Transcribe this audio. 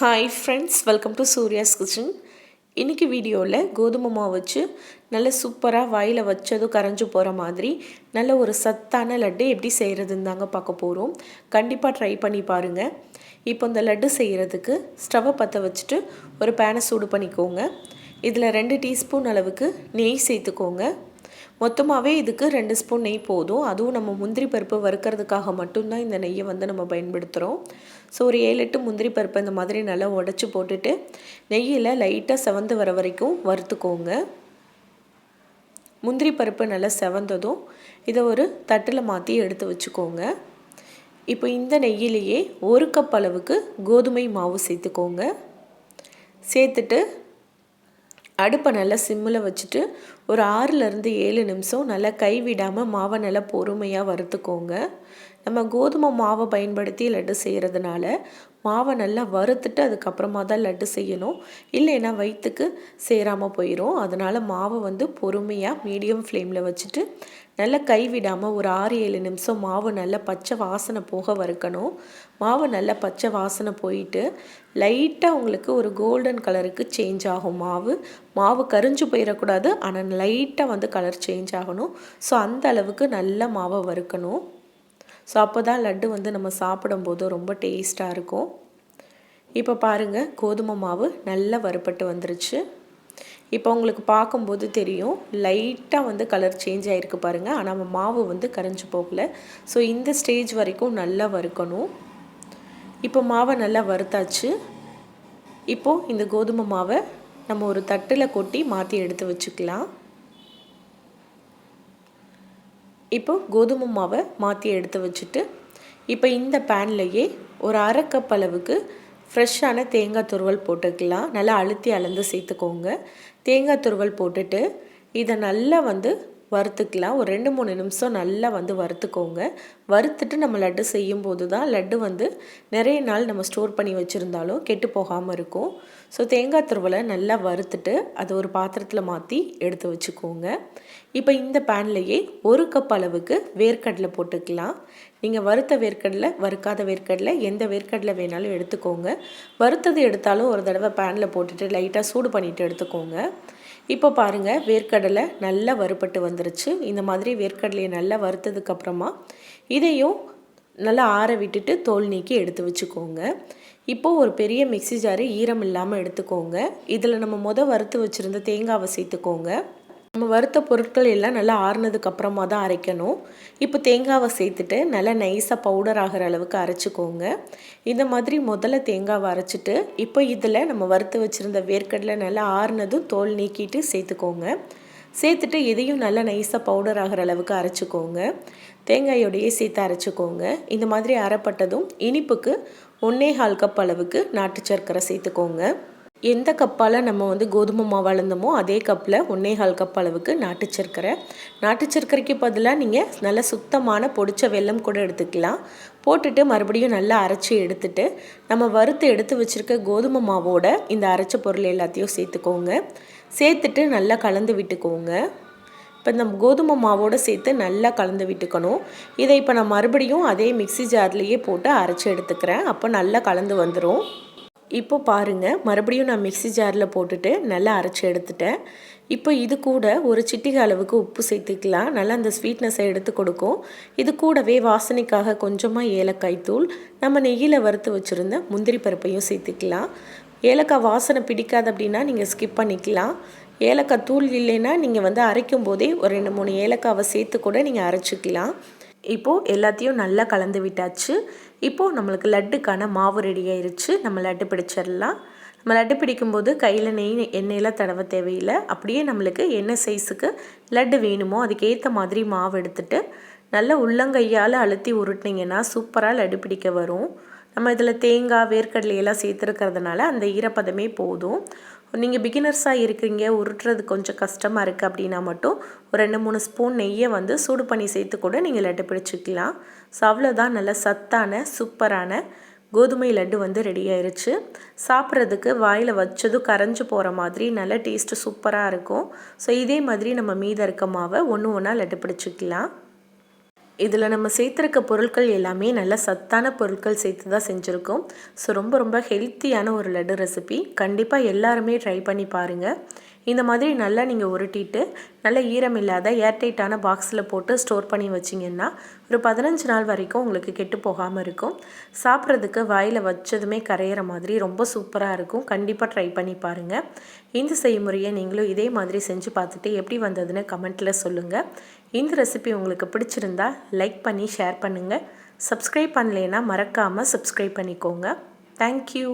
Hi friends welcome to Surya's kitchen இன்றைக்கி வீடியோவில் கோதுமை மாவு வச்சு நல்ல சூப்பராக வாயில் வச்சதும் கரைஞ்சு போகிற மாதிரி நல்ல ஒரு சத்தான லட்டு எப்படி செய்கிறதுன்னு தாங்க பார்க்க போகிறோம் கண்டிப்பாக ட்ரை பண்ணி பாருங்கள் இப்போ இந்த லட்டு செய்கிறதுக்கு ஸ்டவ்வை பற்ற வச்சுட்டு ஒரு பேனை சூடு பண்ணிக்கோங்க. இதில் ரெண்டு டீஸ்பூன் அளவுக்கு நெய் சேர்த்துக்கோங்க. மொத்தமாகவே இதுக்கு ரெண்டு ஸ்பூன் நெய் போதும். அதுவும் நம்ம முந்திரி பருப்பு வறுக்கிறதுக்காக மட்டும்தான் இந்த நெய்யை வந்து நம்ம பயன்படுத்துகிறோம் ஸோ ஒரு ஏழு எட்டு முந்திரி பருப்பு இந்த மாதிரி நல்லா உடச்சி போட்டுட்டு நெய்யில் லைட்டாக செவந்து வர வரைக்கும் வறுத்துக்கோங்க. முந்திரி பருப்பு நல்லா செவந்ததும் இதை ஒரு தட்டில் மாற்றி எடுத்து வச்சுக்கோங்க. இப்போ இந்த நெய்யிலேயே ஒரு கப் அளவுக்கு கோதுமை மாவு சேர்த்துக்கோங்க. சேர்த்துட்டு அடுப்பை நல்லா சிம்மில் வச்சுட்டு ஒரு ஆறுலேருந்து ஏழு நிமிஷம் நல்லா கைவிடாமல் மாவை நல்லா பொறுமையாக வறுத்துக்கோங்க. நம்ம கோதுமை மாவை பயன்படுத்தி லட்டு செய்கிறதுனால மாவை நல்லா வறுத்துட்டு அதுக்கப்புறமா தான் லட்டு செய்யணும். இல்லைன்னா வயிற்றுக்கு சேராமல் போயிடும் அதனால் மாவை வந்து பொறுமையாக மீடியம் ஃப்ளேமில் வச்சுட்டு நல்லா கைவிடாமல் ஒரு ஆறு ஏழு நிமிஷம் மாவு நல்லா பச்சை வாசனை போக வறுக்கணும். மாவு நல்லா பச்சை வாசனை போயிட்டு லைட்டாக உங்களுக்கு ஒரு கோல்டன் கலருக்கு சேஞ்ச் ஆகும் மாவு. மாவு கரிஞ்சு போயிடக்கூடாது ஆனால் லைட்டாக வந்து கலர் சேஞ்ச் ஆகணும். ஸோ அந்த அளவுக்கு நல்லா மாவை வறுக்கணும். ஸோ அப்போ தான் லட்டு வந்து நம்ம சாப்பிடும்போது ரொம்ப டேஸ்ட்டாக இருக்கும். இப்போ பாருங்கள் கோதுமை மாவு நல்லா வறுப்பட்டு வந்துருச்சு. இப்போ உங்களுக்கு பார்க்கும்போது தெரியும் லைட்டாக வந்து கலர் சேஞ்ச் ஆகிருக்கு பாருங்கள் ஆனால் நம்ம மாவு வந்து கரைஞ்சி போகல. ஸோ இந்த ஸ்டேஜ் வரைக்கும் நல்லா வறுக்கணும். இப்போ மாவை நல்லா வறுத்தாச்சு. இப்போது இந்த கோதுமை மாவை நம்ம ஒரு தட்டில் கொட்டி மாற்றி எடுத்து வச்சுக்கலாம். இப்போ கோதுமை மாவை மாற்றி எடுத்து வச்சுட்டு இப்போ இந்த பேன்லையே ஒரு அரை கப் அளவுக்கு ஃப்ரெஷ்ஷான தேங்காய் துருவல் போட்டுக்கலாம். நல்லா அழுத்தி அளந்து சேர்த்துக்கோங்க. தேங்காய் துருவல் போட்டுட்டு இதை நல்லா வந்து வறுத்துக்கலாம். ஒரு ரெண்டு மூணு நிமிஷம் நல்லா வந்து வறுத்துக்கோங்க. வறுத்துட்டு நம்ம லட்டு செய்யும் போது தான் லட்டு வந்து நிறைய நாள் நம்ம ஸ்டோர் பண்ணி வச்சுருந்தாலும் கெட்டு போகாமல் இருக்கும். ஸோ தேங்காய் துருவலை நல்லா வறுத்துட்டு அதை ஒரு பாத்திரத்தில் மாற்றி எடுத்து வச்சுக்கோங்க. இப்போ இந்த பேன்லேயே ஒரு கப் அளவுக்கு வேர்க்கடலை போட்டுக்கலாம். நீங்கள் வறுத்த வேர்க்கடலை வறுக்காத வேர்க்கடலை எந்த வேர்க்கடலை வேணாலும் எடுத்துக்கோங்க. வறுத்தது எடுத்தாலும் ஒரு தடவை பேனில் போட்டுட்டு லைட்டாக சூடு பண்ணிவிட்டு எடுத்துக்கோங்க. இப்போ பாருங்கள் வேர்க்கடலை நல்லா வறுப்பட்டு வந்துருச்சு. இந்த மாதிரி வேர்க்கடலையை நல்லா வறுத்ததுக்கப்புறமா இதையும் நல்லா ஆற விட்டுட்டு தோல் நீக்கி எடுத்து வச்சுக்கோங்க. இப்போது ஒரு பெரிய மிக்சி ஜாரு ஈரம் இல்லாமல் எடுத்துக்கோங்க. இதில் நம்ம மொதல் வறுத்து வச்சுருந்த தேங்காவை சேர்த்துக்கோங்க. நம்ம வறுத்த பொருட்கள் எல்லாம் நல்லா ஆறுனதுக்கு அப்புறமா தான் அரைக்கணும். இப்போ தேங்காவை சேர்த்துட்டு நல்லா நைஸாக பவுடர் ஆகிற அளவுக்கு அரைச்சிக்கோங்க. இந்த மாதிரி முதல்ல தேங்காவை அரைச்சிட்டு இப்போ இதில் நம்ம வறுத்து வச்சுருந்த வேர்க்கடலை நல்லா ஆறுனதும் தோல் நீக்கிட்டு சேர்த்துக்கோங்க. சேர்த்துட்டு இதையும் நல்லா நைஸாக பவுடர் ஆகிற அளவுக்கு அரைச்சிக்கோங்க. தேங்காயோடையே சேர்த்து அரைச்சிக்கோங்க. இந்த மாதிரி அரைப்பட்டதும் இனிப்புக்கு ஒன்னே கால் கப் அளவுக்கு நாட்டு சர்க்கரை சேர்த்துக்கோங்க. எந்த கப்பால் நம்ம வந்து கோதுமை மாவு அளந்தோமோ அதே கப்பில் ஒன்றே கால் கப் அளவுக்கு நாட்டு சர்க்கரை. நாட்டு சர்க்கரைக்கு பதிலாக நீங்கள் நல்ல சுத்தமான பொடிச்ச வெல்லம் கூட எடுத்துக்கலாம். போட்டுட்டு மறுபடியும் நல்லா அரைச்சி எடுத்துட்டு நம்ம வறுத்து எடுத்து வச்சுருக்க கோதுமை மாவோட இந்த அரைச்ச பொருள் எல்லாத்தையும் சேர்த்துக்கோங்க. சேர்த்துட்டு நல்லா கலந்து விட்டுக்கோங்க. இப்போ இந்த கோதுமை மாவோடு சேர்த்து நல்லா கலந்து விட்டுக்கணும். இதை இப்போ நான் மறுபடியும் அதே மிக்சி ஜார்லேயே போட்டு அரைச்சி எடுத்துக்கிறேன். அப்போ நல்லா கலந்து வந்துடும் இப்போ பாருங்கள் மறுபடியும் நான் மிக்சி ஜாரில் போட்டுட்டு நல்லா அரைச்சி எடுத்துட்டேன். இப்போ இது கூட ஒரு சிட்டிகை அளவுக்கு உப்பு சேர்த்துக்கலாம். நல்லா அந்த ஸ்வீட்னஸை எடுத்து கொடுக்கும். இது கூடவே வாசனைக்காக கொஞ்சமாக ஏலக்காய் தூள் நம்ம நெய்யில் வறுத்து வச்சுருந்த முந்திரி பருப்பையும் சேர்த்துக்கலாம். ஏலக்காய் வாசனை பிடிக்காது அப்படின்னா நீங்கள் ஸ்கிப் பண்ணிக்கலாம். ஏலக்காய் தூள் இல்லைன்னா நீங்கள் வந்து அரைக்கும் போதே ஒரு ரெண்டு மூணு ஏலக்காவை சேர்த்து கூட நீங்கள் அரைச்சிக்கலாம். இப்போது எல்லாத்தையும் நல்லா கலந்து விட்டாச்சு. இப்போது நம்மளுக்கு லட்டுக்கான மாவு ரெடி ஆயிடுச்சு நம்ம லட்டு பிடிச்சிடலாம். நம்ம லட்டு பிடிக்கும்போது கையில் நெய் எண்ணெயெல்லாம் தடவ தேவையில்லை. அப்படியே நம்மளுக்கு என்ன சைஸுக்கு லட்டு வேணுமோ அதுக்கேற்ற மாதிரி மாவு எடுத்துகிட்டு நல்லா உள்ளங்கையால் அழுத்தி உருட்டினீங்கன்னா சூப்பராக லட்டு பிடிக்க வரும். நம்ம இதில் தேங்காய் வேர்க்கடலையெல்லாம் சேர்த்துருக்கிறதுனால அந்த ஈரப்பதமே போதும். நீங்கள் பிகினர்ஸாக இருக்கிறீங்க உருட்டுறது கொஞ்சம் கஷ்டமாக இருக்குது அப்படின்னா மட்டும் ஒரு ரெண்டு மூணு ஸ்பூன் நெய்யை வந்து சூடு பண்ணி சேர்த்து கூட நீங்கள் லட்டு பிடிச்சிக்கலாம். ஸோ அவ்வளோதான் நல்ல சத்தான சூப்பரான கோதுமை லட்டு வந்து ரெடி ஆயிடுச்சு சாப்பிட்றதுக்கு வாயில் வச்சதும் கரைஞ்சி போகிற மாதிரி நல்ல டேஸ்ட்டு சூப்பராக இருக்கும். ஸோ இதே மாதிரி நம்ம மீத இருக்க மாவை ஒன்று ஒன்றா லட்டு பிடிச்சிக்கலாம். இதில் நம்ம சேர்த்துருக்க பொருட்கள் எல்லாமே நல்ல சத்தான பொருட்கள் சேர்த்து தான் செஞ்சுருக்கோம். ஸோ ரொம்ப ரொம்ப ஹெல்த்தியான ஒரு லட்டு ரெசிபி கண்டிப்பாக எல்லாருமே ட்ரை பண்ணி பாருங்கள் இந்த மாதிரி நல்லா நீங்கள் உருட்டிட்டு நல்ல ஈரம் இல்லாத ஏர்டைட்டான பாக்ஸில் போட்டு ஸ்டோர் பண்ணி வச்சிங்கன்னா ஒரு பதினஞ்சு நாள் வரைக்கும் உங்களுக்கு கெட்டு போகாமல் இருக்கும். சாப்பிட்றதுக்கு வாயில் வச்சதுமே கரையிற மாதிரி ரொம்ப சூப்பராக இருக்கும். கண்டிப்பாக ட்ரை பண்ணி பாருங்கள் இந்த செய்முறையை நீங்களும் இதே மாதிரி செஞ்சு பார்த்துட்டு எப்படி வந்ததுன்னு கமெண்ட்டில் சொல்லுங்கள் இந்த ரெசிபி உங்களுக்கு பிடிச்சிருந்தா லைக் பண்ணி ஷேர் பண்ணுங்கள் சப்ஸ்கிரைப் பண்ணலைன்னா மறக்காமல் சப்ஸ்கிரைப் பண்ணிக்கோங்க. தேங்க்யூ